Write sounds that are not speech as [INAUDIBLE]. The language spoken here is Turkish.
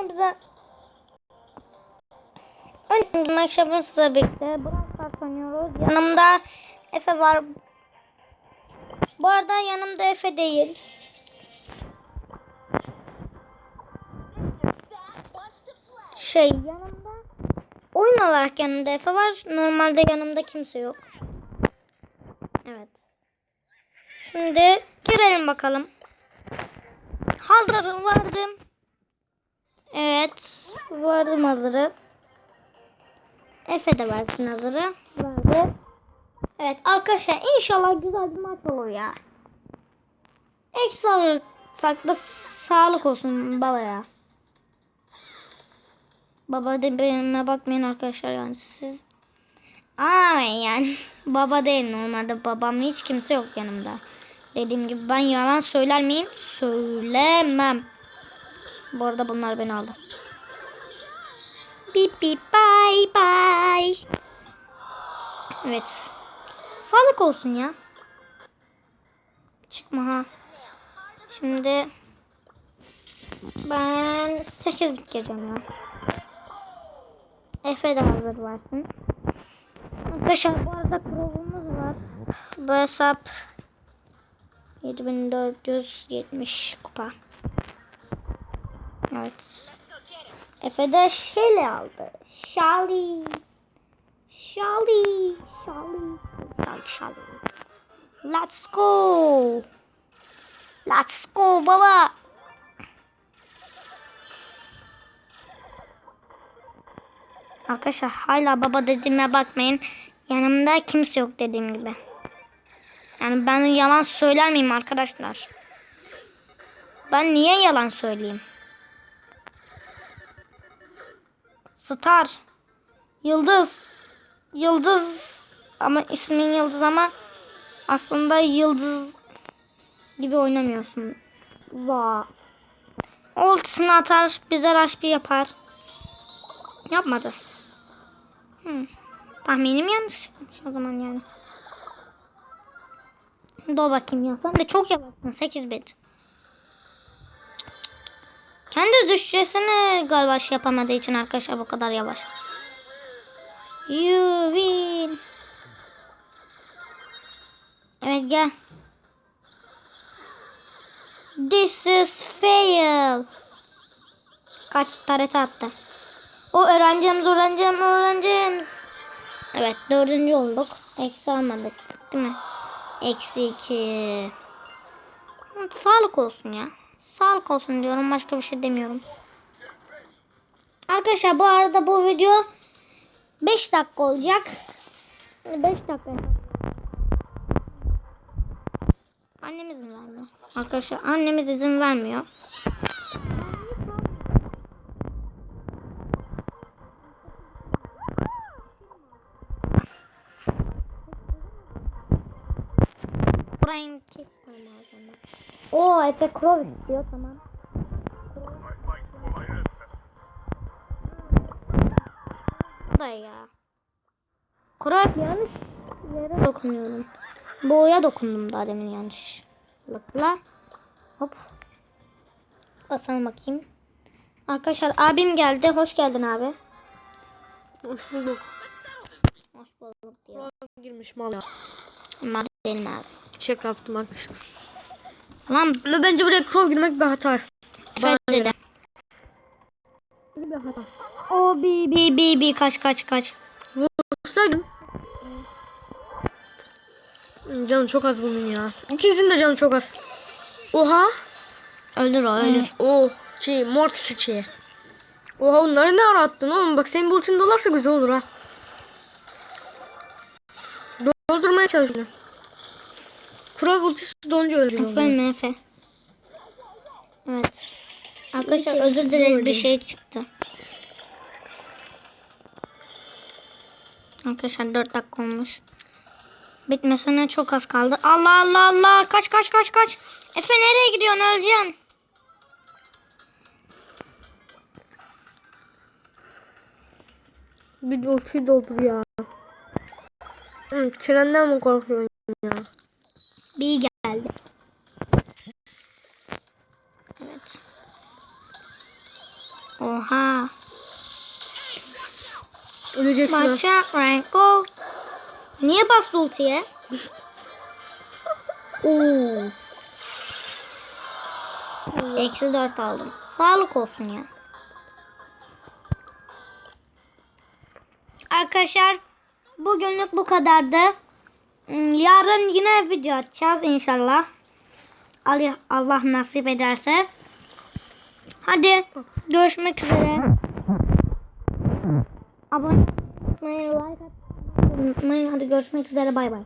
Hepimize Önce Minecraft'ın size birlikte Brawl Stars oynuyoruz. Yanımda Efe var. Bu arada yanımda Efe değil. Şey yanımda oyun olarak yanımda Efe var. Normalde yanımda kimse yok. Evet. Şimdi girelim bakalım. Hazırım vardım. Evet. Vardım hazırı. Efe de versin hazırı. Verdi. Evet arkadaşlar inşallah güzel bir maç olur ya. Ekstra sakla sağlık olsun baba ya. Baba de benimle bakmayın arkadaşlar yani siz. Aa yani [LAUGHS] baba değil normalde babam hiç kimse yok yanımda. Dediğim gibi ben yalan söyler miyim? Söylemem. Bu arada bunlar beni aldı. Bip bip bye bye. Evet. Sağlık olsun ya. Çıkma ha. Şimdi ben 8 bit gireceğim ya. Efe de hazır versin. Arkadaşlar bu arada provamız var. Bu hesap 7470 kupa. Evet. Efe de şeyle aldı. Şali. Şali. Şali. Şali. Şali. Let's go. Let's go baba. Arkadaşlar hala baba dediğime bakmayın. Yanımda kimse yok dediğim gibi. Yani ben yalan söyler miyim arkadaşlar? Ben niye yalan söyleyeyim? Star. Yıldız. Yıldız. Ama ismin Yıldız ama aslında Yıldız gibi oynamıyorsun. Va. Ultisini atar. Bize rush bir yapar. Yapmadı. Hmm. Tahminim yanlış. O zaman yani. Dur bakayım ya. Sen de çok yavaşsın. 8 bit. Kendi düşeceğini galiba şey yapamadığı için arkadaşlar bu kadar yavaş. You win. Evet gel. This is fail. Kaç taret attı. O öğrencimiz öğrencimiz öğrencimiz. Evet dördüncü olduk. Eksi almadık değil mi? Eksi iki. Sağlık olsun ya. Sağlık olsun diyorum. Başka bir şey demiyorum. Arkadaşlar bu arada bu video 5 dakika olacak. 5 dakika. Annemiz izin vermiyor. Arkadaşlar annemiz izin vermiyor. Burayı kesmem lazım. Oo Efe Crow istiyor tamam. Da ya. Crow yanlış yere dokunuyorum. Boğaya dokundum daha demin yanlışlıkla. Hop. Basalım bakayım. Arkadaşlar abim geldi. Hoş geldin abi. Hoş bulduk. Hoş bulduk diyor. Girmiş mal ya. Ama benim abi. Şaka yaptım arkadaşlar. Lan bence buraya crow girmek bir hata. Efe dedi. Bir hata. O bi bi bi bi kaç kaç kaç. Vursaydım. Canı çok az bunun ya. İkisinin de canı çok az. Oha. Ölür o ölür. O şey mortis şey. Oha onları ne ara attın oğlum? Bak senin bulutun dolarsa güzel olur ha. Doldurmaya çalışıyorum. Crow ultisi donunca öldürüyor. Efendim Efe. Evet. Arkadaşlar özür dileriz bir şey çıktı. Arkadaşlar 4 dakika olmuş. Bitmesine çok az kaldı. Allah Allah Allah. Kaç kaç kaç kaç. Efe nereye gidiyorsun öleceksin. Bir ulti doldur ya. Hı, trenden mi korkuyorsun ya? Bir geldi. Evet. Oha. Öleceksin. Maça rank go. Niye bastı ultiye? Oo. Eksi 4 aldım. Sağlık olsun ya. Arkadaşlar bugünlük bu kadardı. Hmm, Yarın yine video atacağız inşallah. Allah, Allah nasip ederse. Hadi görüşmek üzere. Abone olmayı, like atmayı unutmayın. Hadi görüşmek üzere. Bay bay.